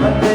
But